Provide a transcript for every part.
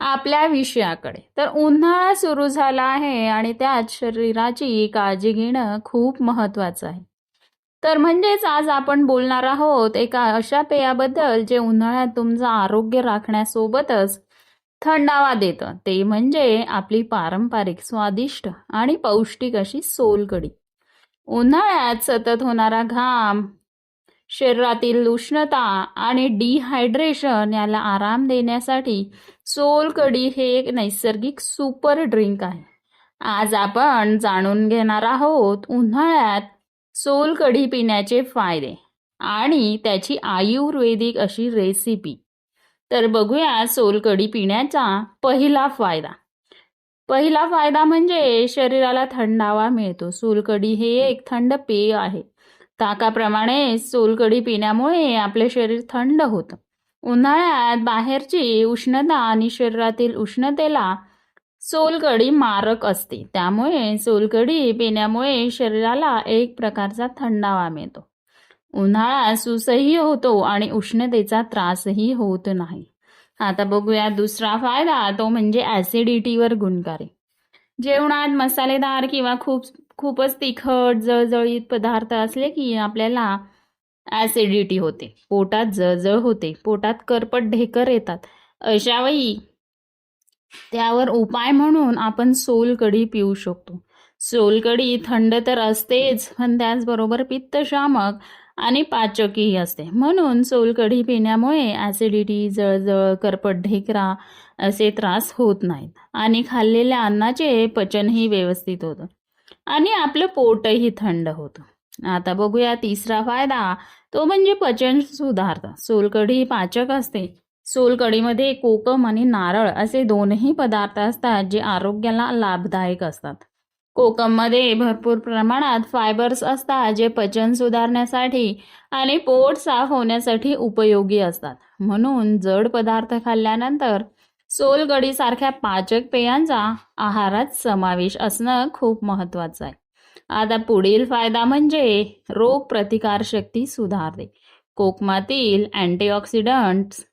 आपल्या विषयाकडे. तर उन्हाळा सुरू झाला आहे आणि त्यात शरीराची काळजी घेणं खूप महत्वाचं आहे. तर म्हणजेच आज आपण बोलणार आहोत एका अशा पेयाबद्दल जे उन्हाळ्यात तुमचं आरोग्य राखण्यासोबतच थंडावा देतं. ते म्हणजे आपली पारंपरिक स्वादिष्ट आणि पौष्टिक अशी सोलकढी. उन्हाळ्यात सतत होणारा घाम शरीरातील उष्णता आणि डिहायड्रेशन याला आराम देण्यासाठी सोलकढी हे एक नैसर्गिक सुपर ड्रिंक आहे. आज आपण जाणून घेणार आहोत उन्हाळ्यात सोलकढी पिण्याचे फायदे आणि त्याची आयुर्वेदिक अशी रेसिपी तर बघूया सोलकढी पिण्याचा पहिला फायदा. पहिला फायदा म्हणजे शरीराला थंडावा मिळतो. सोलकढी हे एक थंड पेय आहे. ताकाप्रमाणे सोलकढी पिण्यामुळे आपले शरीर थंड होतं. उन्हाळ्यात बाहेरची उष्णता आणि शरीरातील उष्णतेला सोलकढी मारक असते. त्यामुळे सोलकढी पिण्यामुळे शरीराला एक प्रकारचा थंडावा मिळतो. उन्हाळा सुसही होतो आणि उष्णतेचा त्रासही होत नाही. आता बघूया दुसरा फायदा तो म्हणजे ॲसिडिटीवर गुणकारी. जेवणात मसालेदार किंवा खूप खूपच तिखट जळजळीत पदार्थ असले की आपल्याला ॲसिडिटी होते. पोटात जळजळ होते. पोटात करपट ढेकर येतात. अशावेळी त्यावर उपाय म्हणून आपण सोलकढी पिऊ शकतो. सोलकढी थंड तर असतेच पण त्याचबरोबर पित्तशामक आणि पाचकही असते. म्हणून सोलकढी पिण्यामुळे ॲसिडिटी जळजळ करपट ढेकरा असे त्रास होत नाहीत. आणि खाल्लेल्या अन्नाचे पचनही व्यवस्थित होतं. आणि आपलं पोटही थंड होतं. आता बघूया तिसरा फायदा. तो म्हणजे पचन सुधारतं. सोलकढी पाचक असते. सोलकढीमध्ये कोकम आणि नारळ असे दोनही पदार्थ असतात जे आरोग्याला लाभदायक असतात. कोकममध्ये भरपूर प्रमाणात फायबर्स असतात जे पचन सुधारण्यासाठी आणि पोट साफ होण्यासाठी उपयोगी असतात. म्हणून जड पदार्थ खाल्ल्यानंतर सोलगडीसारख्या पाचक पेयांचा आहारात समावेश असणं खूप महत्त्वाचं आहे. आता पुढील फायदा म्हणजे रोग प्रतिकार शक्ती सुधारते. कोकमातील अँटीऑक्सिडंट्स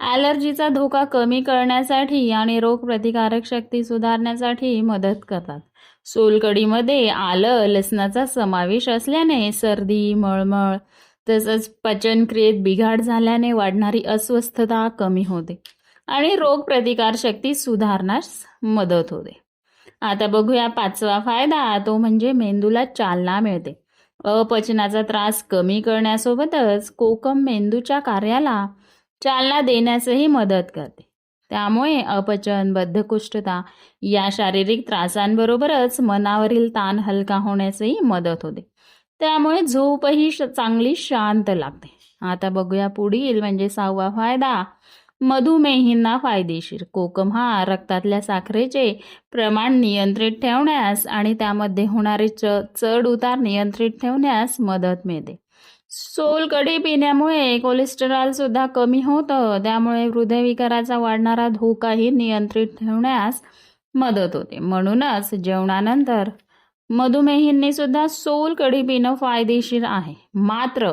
ॲलर्जीचा धोका कमी करण्यासाठी आणि रोगप्रतिकारक शक्ती सुधारण्यासाठी मदत करतात. सोलकडीमध्ये आलं लसणाचा समावेश असल्याने सर्दी मळमळ तसंच पचनक्रियेत बिघाड झाल्याने वाढणारी अस्वस्थता कमी होते. आणि रोगप्रतिकार शक्ती सुधारण्यास मदत होते. आता बघूया पाचवा फायदा तो म्हणजे मेंदूला चालना मिळते. अपचनाचा त्रास कमी करण्यासोबतच कोकम मेंदूच्या कार्याला चालना देण्यासही मदत करते. त्यामुळे अपचन बद्धकुष्ठता या शारीरिक त्रासांबरोबरच मनावरील ताण हलका होण्यासही मदत होते. त्यामुळे झोपही चांगली शांत लागते. आता बघूया पुढील म्हणजे सहावा फायदा मधुमेहींना फायदेशीर. कोकम हा रक्तातल्या साखरेचे प्रमाण नियंत्रित ठेवण्यास आणि त्यामध्ये होणारे च चढ उतार नियंत्रित ठेवण्यास मदत मिळते. सोलकढी पिण्यामुळे कोलेस्टेरॉल सुद्धा कमी होतं. त्यामुळे हृदयविकाराचा वाढणारा धोकाही नियंत्रित ठेवण्यास मदत होते. म्हणूनच जेवणानंतर मधुमेहींनी सुद्धा सोलकढी पिणं फायदेशीर आहे. मात्र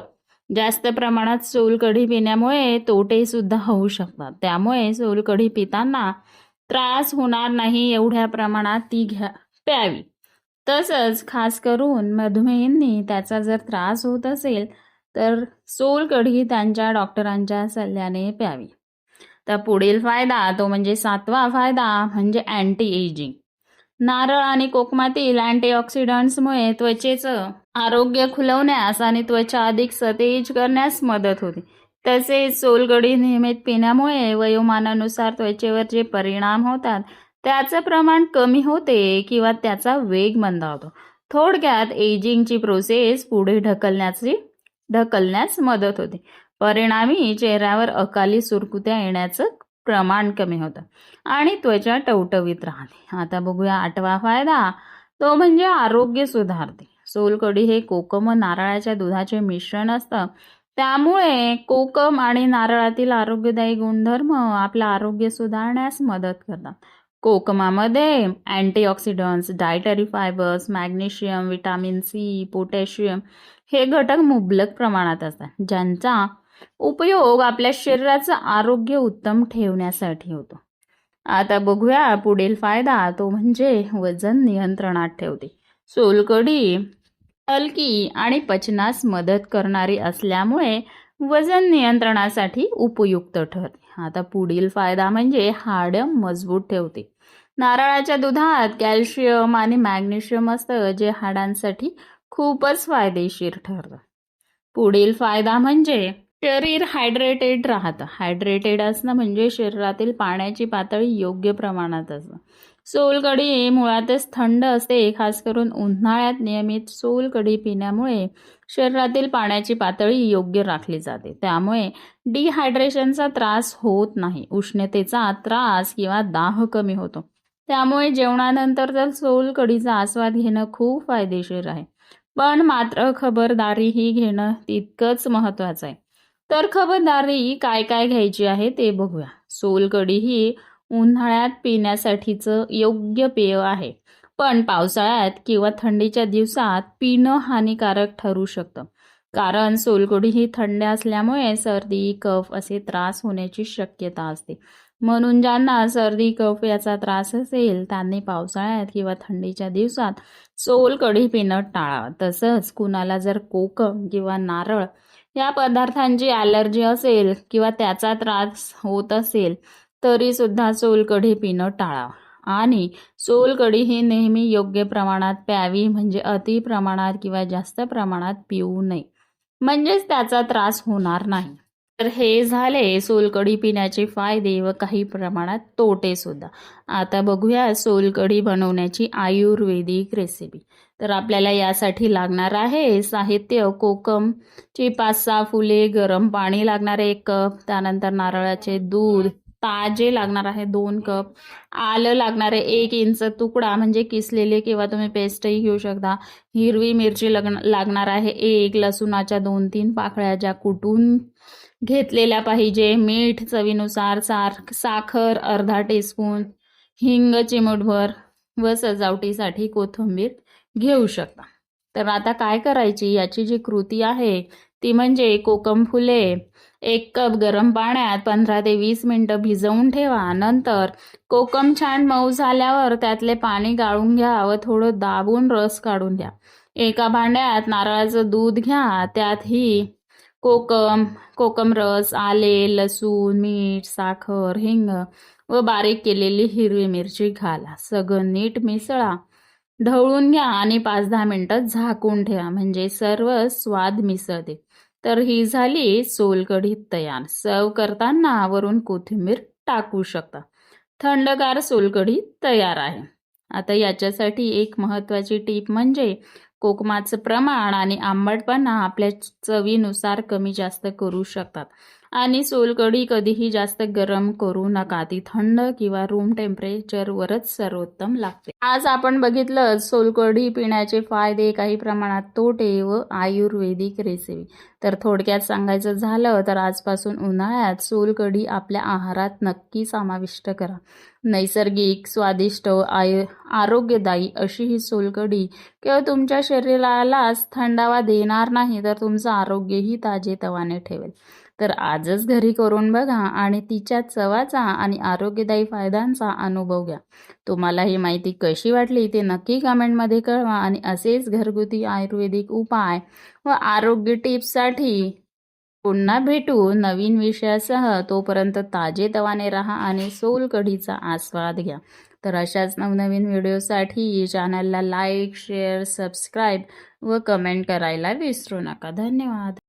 जास्त प्रमाणात सोलकढी पिण्यामुळे तोटेसुद्धा होऊ शकतात. त्यामुळे सोलकढी पिताना त्रास होणार नाही एवढ्या प्रमाणात ती घ्या प्यावी. तसंच खास करून मधुमेहींनी त्याचा जर त्रास होत असेल तर सोलकढी त्यांच्या डॉक्टरांच्या सल्ल्याने प्यावी. तर पुढील फायदा तो म्हणजे सातवा फायदा म्हणजे अँटी एजिंग नारळ आणि कोकमातील अँटीऑक्सिडंट्समुळे त्वचेचं आरोग्य खुलवण्यास आणि त्वचा अधिक सतेज करण्यास मदत होते. तसेच सोलगडी नियमित पिण्यामुळे वयोमानानुसार त्वचेवर जे परिणाम होतात त्याचं प्रमाण कमी होते किंवा त्याचा वेग मंदावतो थोडक्यात एजिंगची प्रोसेस पुढे ढकलण्याची ढकलण्यास मदत होते. परिणामी चेहऱ्यावर अकाली सुरकुत्या येण्याचं प्रमाण कमी होतं. आणि त्वचा टवटवीत राहते. आता बघूया आठवा फायदा. तो म्हणजे आरोग्य सुधारते. सोलकढी हे कोकम व नारळाच्या दुधाचे मिश्रण असतं. त्यामुळे कोकम आणि नारळातील आरोग्यदायी गुणधर्म आपलं आरोग्य सुधारण्यास मदत करतात. कोकमामध्ये antioxidants dietary fibres magnesium vitamin C potassium हे घटक मुबलक प्रमाणात असतात. ज्यांचा उपयोग आपल्या शरीराचं आरोग्य उत्तम ठेवण्यासाठी होतो. आता बघूया पुढील फायदा तो म्हणजे वजन नियंत्रणात ठेवते. सोलकढी हलकी आणि पचनास मदत करणारी असल्यामुळे वजन नियंत्रणासाठी उपयुक्त ठरते. आता पुढील फायदा म्हणजे हाडं मजबूत ठेवते. नारळाच्या दुधात कॅल्शियम आणि मॅग्नेशियम असतं जे हाडांसाठी खूपच फायदेशीर ठरतं. पुढील फायदा म्हणजे शरीर हायड्रेटेड राहतं. हायड्रेटेड असणं म्हणजे शरीरातील पाण्याची पातळी योग्य प्रमाणात असणं. सोलकढी मुळातच थंड असते खास करून उन्हाळ्यात नियमित सोलकढी पिण्यामुळे शरीरातील पाण्याची पातळी योग्य राखली जाते. त्यामुळे डिहायड्रेशनचा त्रास होत नाही उष्णतेचा त्रास किंवा दाह कमी होतो. त्यामुळे जेवणानंतर तर सोलकढीचा आस्वाद घेणं खूप फायदेशीर आहे. पण मात्र खबरदारीही घेणं तितकंच महत्त्वाचं आहे. तर खबरदारी काय काय घ्यायची आहे ते बघूया. सोलकढी ही उन्हाळ्यात पिण्यासाठीचं योग्य पेय आहे. पण पावसाळ्यात किंवा थंडीच्या दिवसात पिणं हानिकारक ठरू शकतं. कारण सोलकढी ही थंड असल्यामुळे सर्दी कफ असे त्रास होण्याची शक्यता असते. म्हणून ज्यांना सर्दी कफ याचा त्रास असेल त्यांनी पावसाळ्यात किंवा थंडीच्या दिवसात सोलकढी पिणं टाळावं. तसंच कुणाला जर कोकम किंवा नारळ या पदार्थांची ॲलर्जी असेल किंवा त्याचा त्रास होत असेल तरीसुद्धा सोलकढी पिणं टाळावं. आणि सोलकढी ही नेहमी योग्य प्रमाणात प्यावी म्हणजे अति प्रमाणात किंवा जास्त प्रमाणात पिऊ नये. म्हणजेच त्याचा त्रास होणार नाही. तर हे झाले सोलकढी पिण्याचे फायदे व काही प्रमाणात तोटे सुद्धा. आता बघूया सोलकढी बनवण्याची आयुर्वेदिक रेसिपी तर आपल्याला यासाठी लागणार आहे साहित्य कोकमची पाच सहा फुले गरम पाणी लागणार एक कप त्यानंतर नारळाचे दूध ताजे लागणार आहे दोन कप आलं लागणार आहे एक इंच तुकडा म्हणजे किसलेले किंवा तुम्ही पेस्टही घेऊ शकता. हिरवी मिरची लग लागणार आहे एक लसूणाच्या दोन तीन पाकळ्या ज्या कुटून घेतलेल्या पाहिजे. मीठ चवीनुसार सार साखर अर्धा टीस्पून हिंग चिमूटभर व सजावटीसाठी कोथिंबीर घेऊ शकता. तर आता काय करायची? याची जी कृती आहे ती म्हणजे कोकम फुले एक कप गरम पाण्यात पंधरा ते वीस मिनटं भिजवून ठेवा. नंतर कोकम छान मऊ झाल्यावर त्यातले पाणी गाळून घ्या व थोडं दाबून रस काढून घ्या. एका भांड्यात नारळाचं दूध घ्या. त्यात ही कोकम कोकम रस आले लसूण मीठ साखर हिंग व बारीक केलेली हिरवी मिरची घाला. सगळं नीट मिसळा. ढवळून घ्या आणि पाच दहा मिनटं झाकून ठेवा. म्हणजे सर्व स्वाद मिसळते. तर ही झाली सोलकढी तयार. सर्व करताना वरून कोथिंबीर टाकू शकता. थंडगार सोलकढी तयार आहे. आता याच्यासाठी एक महत्त्वाची टीप म्हणजे कोकमाचं प्रमाण आणि आंबटपणा आपल्या चवीनुसार कमी जास्त करू शकतात. आणि सोलकढी कधीही जास्त गरम करू नका. ती थंड किंवा रूम टेम्परेचरवरच सर्वोत्तम लागते. आज आपण बघितलं सोलकढी पिण्याचे फायदे काही प्रमाणात तोटे व आयुर्वेदिक रेसिपी. तर थोडक्यात सांगायचं झालं तर आजपासून उन्हाळ्यात सोलकढी आपल्या आहारात नक्की समाविष्ट करा. नैसर्गिक स्वादिष्ट आय आरोग्यदायी अशी ही सोलकढी केवळ तुमच्या शरीरालाच थंडावा देणार नाही तर तुमचं आरोग्यही ताजेतवाने ठेवेल. तर आजच घरी करून बघा आणि तिच्या चवाचा आणि आरोग्यदायी फायद्यांचा अनुभव घ्या. तुम्हाला ही माहिती कशी वाटली ते नक्की कमेंटमध्ये कळवा आणि असेच घरगुती आयुर्वेदिक उपाय व आरोग्य टिप्ससाठी पुन्हा भेटू नवीन विषयासह. तोपर्यंत ताजेतवाने राहा आणि सोल कढीचा आस्वाद घ्या. तर अशाच नवनवीन व्हिडिओसाठी चॅनलला लाईक शेअर सबस्क्राईब व कमेंट करायला विसरू नका. धन्यवाद.